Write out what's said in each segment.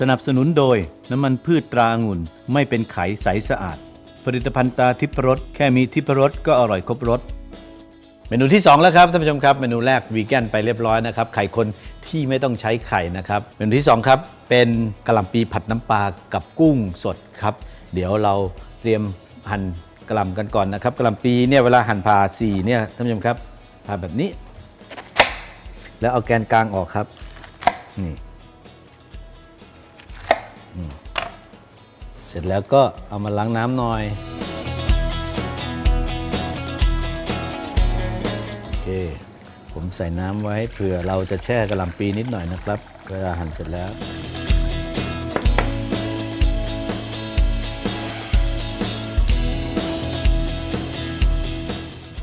สนับสนุนโดยน้ำมันพืชตราองุ่น ไม่เป็นไขใสสะอาด ผลิตภัณฑ์ตาทิพรสแค่มีทิพรสก็อร่อยครบรสเมนูที่ 2 แล้วครับท่านผู้ชมครับเมนูแรกวีแกนไปเรียบร้อยนะครับไข่คนที่ไม่ต้องใช้ไข่นะครับเมนูที่ 2 ครับ เป็นกะหล่ำปีผัดน้ำปลากับกุ้งสดครับเดี๋ยวเราเตรียมหั่นกะหล่ำกันก่อนนะครับกะหล่ำปีเนี่ยเวลาหั่นผ่าสี่เนี่ยท่านผู้ชมครับผ่าแบบนี้ แล้วเอาแกนกลางออกครับนี่ เสร็จแล้วก็เอามาล้างน้ำหน่อยโอเคผมใส่น้ำไว้เผื่อเราจะแช่กระหล่ำปีนิดหน่อยนะครับ เวลาหั่นเสร็จแล้ว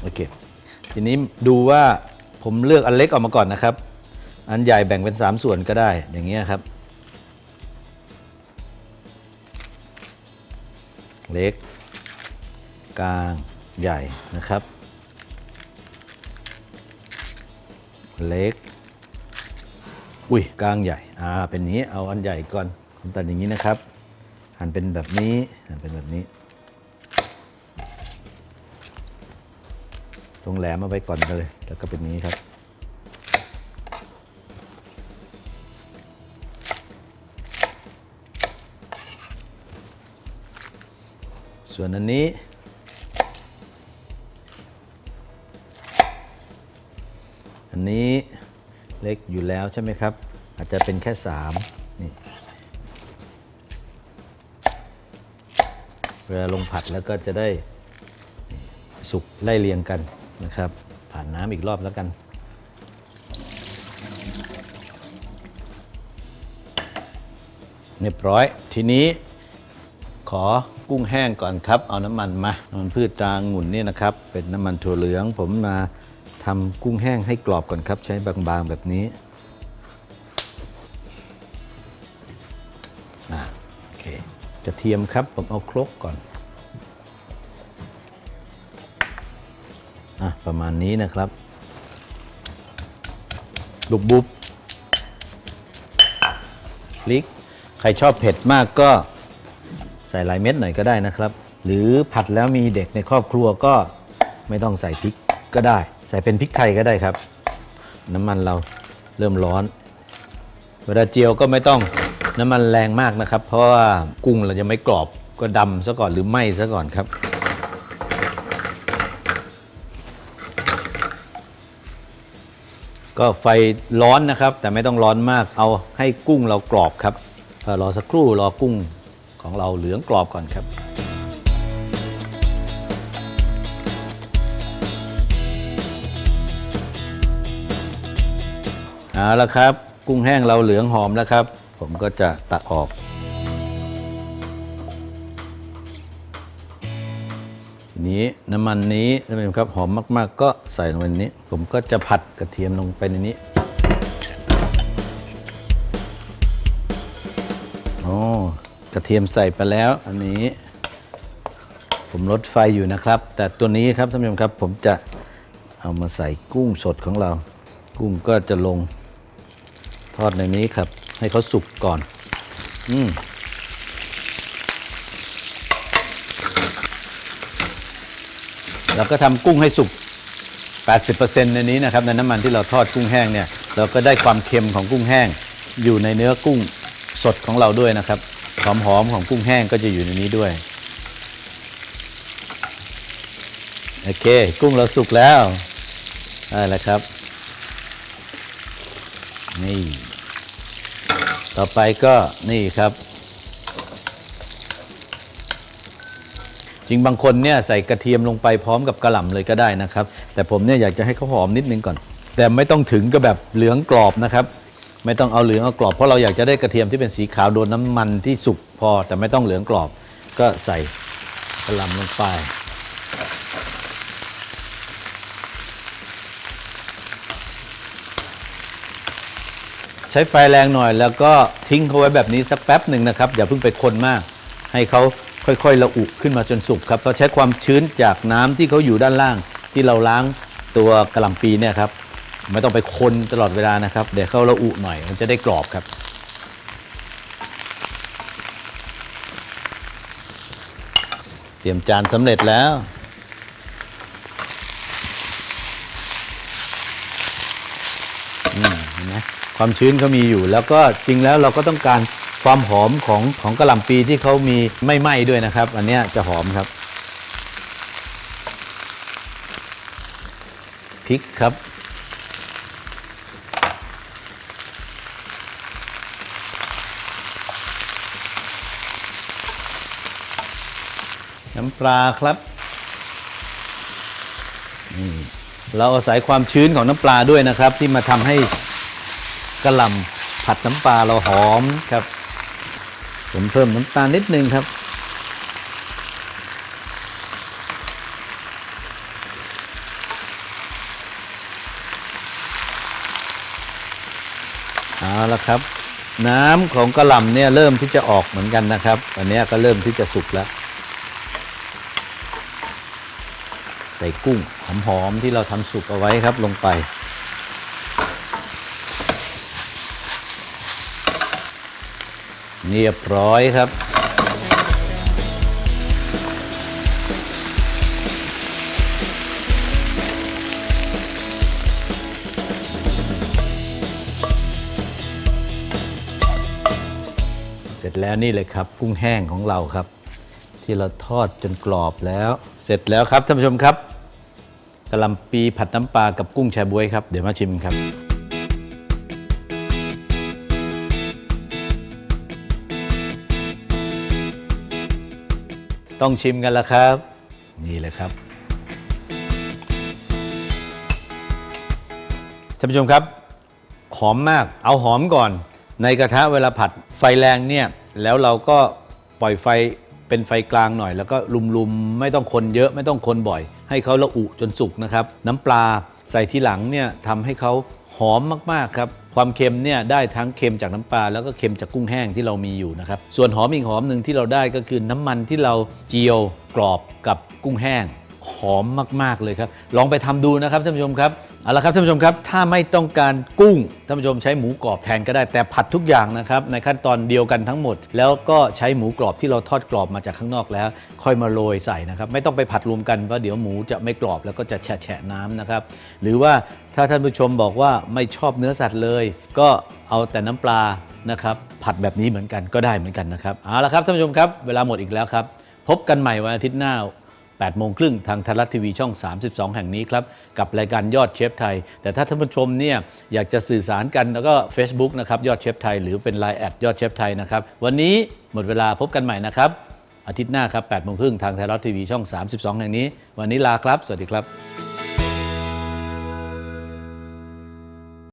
โอเคทีนี้ดูว่าผมเลือกอันเล็กออกมาก่อนนะครับ อันใหญ่แบ่งเป็น 3 ส่วนก็ได้อย่างเงี้ยครับ เล็ก กลางใหญ่นะครับ เล็ก อุ้ยกลางใหญ่ อ่า เป็นอย่างนี้เอาอันใหญ่ก่อนผมตัดอย่างนี้นะครับ หั่นเป็นแบบนี้หั่นเป็นแบบนี้ ตรงแหลมเอาไว้ก่อนกันเลย แล้วก็เป็นอย่างนี้ครับ ส่วนอันนี้ อันนี้เล็กอยู่แล้วใช่ไหมครับ อาจจะเป็นแค่3นี่เวลาลงผัดแล้วก็จะได้สุกไล่เรียงกันนะครับ ผ่านน้ำอีกรอบแล้วกันเรียบร้อยทีนี้ ขอกุ้งแห้งก่อนครับ เอาน้ำมันมาน้ำมันพืชตรางหุ่นนี่นะครับ เป็นน้ำมันถั่วเหลือง ผมมาทำกุ้งแห้งให้กรอบก่อนครับ ใช้บางๆแบบนี้โอเคกระเทียมครับ ผมเอาครกก่อนอะประมาณนี้นะครับลูกบุบพริก ใครชอบเผ็ดมากก็ ใส่หลายเม็ดหน่อยก็ได้นะครับ หรือผัดแล้วมีเด็กในครอบครัวก็ไม่ต้องใส่พริกก็ได้ ใส่เป็นพริกไทยก็ได้ครับ น้ำมันเราเริ่มร้อน เวลาเจียวก็ไม่ต้องน้ำมันแรงมากนะครับ เพราะว่ากุ้งเราจะไม่กรอบก็ดำซะก่อนหรือไหม้ซะก่อนครับก็ไฟร้อนนะครับ แต่ไม่ต้องร้อนมากเอาให้กุ้งเรากรอบครับรอสักครู่รอกุ้ง ของเราเหลืองกรอบก่อนครับ เอาละครับ กุ้งแห้งเราเหลืองหอมแล้วครับ ผมก็จะตักออก ทีนี้น้ำมันนี้ท่านผู้ชมครับหอมมาก ๆ ก็ใส่ลงไปในนี้ ผมก็จะผัดกระเทียมลงไปในนี้ กระเทียมใส่ไปแล้ว อันนี้ ผมลดไฟอยู่นะครับ แต่ตัวนี้ครับท่านผู้ชมครับผมจะเอามาใส่กุ้งสดของเรา กุ้งก็จะลงทอดในนี้ครับ ให้เขาสุกก่อน อืมเราก็ทำกุ้งให้สุก 80%ในนี้นะครับ ในน้ำมันที่เราทอดกุ้งแห้งเนี่ย เราก็ได้ความเค็มของกุ้งแห้ง อยู่ในเนื้อกุ้งสดของเราด้วยนะครับ หอมของกุ้งแห้งก็จะอยู่ในนี้ด้วย โอเค กุ้งเราสุกแล้วได้แล้วครับ นี่ ต่อไปก็นี่ครับ จริงบางคนเนี่ยใส่กระเทียมลงไปพร้อมกับกระหล่ำเลยก็ได้นะครับ แต่ผมเนี่ยอยากจะให้เขาหอมนิดนึงก่อน แต่ไม่ต้องถึงกับแบบเหลืองกรอบนะครับ ไม่ต้องเอาเหลืองเอากรอบ เพราะเราอยากจะได้กระเทียมที่เป็นสีขาวโดนน้ำมันที่สุกพอ แต่ไม่ต้องเหลืองกรอบ ก็ใส่กระหล่ำลงไป ใช้ไฟแรงหน่อยแล้วก็ทิ้งเขาไว้แบบนี้สักแป๊บหนึ่งนะครับ อย่าเพิ่งไปคนมาก ให้เขาค่อยๆ ระอุขึ้นมาจนสุกครับเราใช้ความชื้นจากน้ำที่เขาอยู่ด้านล่าง ที่เราล้างตัวกระหล่ำปีเนี่ยครับ ไม่ต้องไปคนตลอดเวลานะครับ เดี๋ยวเข้าระอุหน่อย มันจะได้กรอบครับ เตรียมจานสำเร็จแล้วนไความชื้นเขามีอยู่ แล้วก็จริงแล้วเราก็ต้องการความหอมของของกระหล่ำปีที่เขามีไม่ไหม้ด้วยนะครับ อันนี้จะหอมครับพริกครับ น้ำปลาครับเราอาศัยความชื้นของน้ำปลาด้วยนะครับ ที่มาทำให้กระลำผัดน้ำปลาเราหอมครับ ผมเพิ่มน้ำตาลนิดนึงครับ เอาละครับ น้ำของกระลำเนี่ยเริ่มที่จะออกเหมือนกันนะครับอันนี้ก็เริ่มที่จะสุกแล้ว ใส่กุ้งหอมๆที่เราทำสุกเอาไว้ครับลงไป เรียบร้อยครับ เสร็จแล้วนี่เลยครับ กุ้งแห้งของเราครับที่เราทอดจนกรอบแล้ว เสร็จแล้วครับท่านผู้ชมครับ กะหล่ำปีผัดน้ำปลากับกุ้งแชบวยครับ เดี๋ยวมาชิมครับ ต้องชิมกันแล้วครับ นี่เลยครับท่านผู้ชมครับ หอมมากเอาหอมก่อน ในกระทะเวลาผัดไฟแรงเนี่ย แล้วเราก็ปล่อยไฟเป็นไฟกลางหน่อย แล้วก็ลุมๆ ไม่ต้องคนเยอะไม่ต้องคนบ่อย ให้เขาละอุจนสุกนะครับ น้ำปลาใส่ทีหลังเนี่ยทำให้เขาหอมมาก ๆ ครับ ความเค็มเนี่ยได้ทั้งเค็มจากน้ำปลา แล้วก็เค็มจากกุ้งแห้งที่เรามีอยู่นะครับ ส่วนหอมอีกหอมหนึ่งที่เราได้ก็คือน้ำมันที่เราเจียวกรอบกับกุ้งแห้งหอมมาก ๆ เลยครับ ลองไปทำดูนะครับท่านผู้ชมครับ เอาละครับท่านผู้ชมครับ ถ้าไม่ต้องการกุ้งท่านผู้ชมใช้หมูกรอบแทนก็ได้แต่ผัดทุกอย่างนะครับในขั้นตอนเดียวกันทั้งหมด แล้วก็ใช้หมูกรอบที่เราทอดกรอบมาจากข้างนอกแล้ว ค่อยมาโรยใส่นะครับ ไม่ต้องไปผัดรวมกันเพราะเดี๋ยวหมูจะไม่กรอบแล้วก็จะแฉะๆน้ำนะครับ หรือว่าถ้าท่านผู้ชมบอกว่าไม่ชอบเนื้อสัตว์เลย ก็เอาแต่น้ำปลานะครับ ผัดแบบนี้เหมือนกันก็ได้เหมือนกันนะครับเอาละครับท่านผู้ชมครับเวลาหมดอีกแล้วครับ พบกันใหม่วันอาทิตย์หน้า 8โมงครึ่งทางไทยรัฐทีวีช่อง 32 แห่งนี้ครับ กับรายการยอดเชฟไทย แต่ถ้าท่านผู้ชมเนี่ยอยากจะสื่อสารกันแล้วก็ Facebook นะครับยอดเชฟไทยหรือเป็น Line แอดยอดเชฟไทยนะครับวันนี้หมดเวลาพบกันใหม่นะครับอาทิตย์หน้าครับ8โมงครึ่งทางไทยรัฐทีวีช่อง 32 แห่งนี้ วันนี้ลาครับ สวัสดีครับ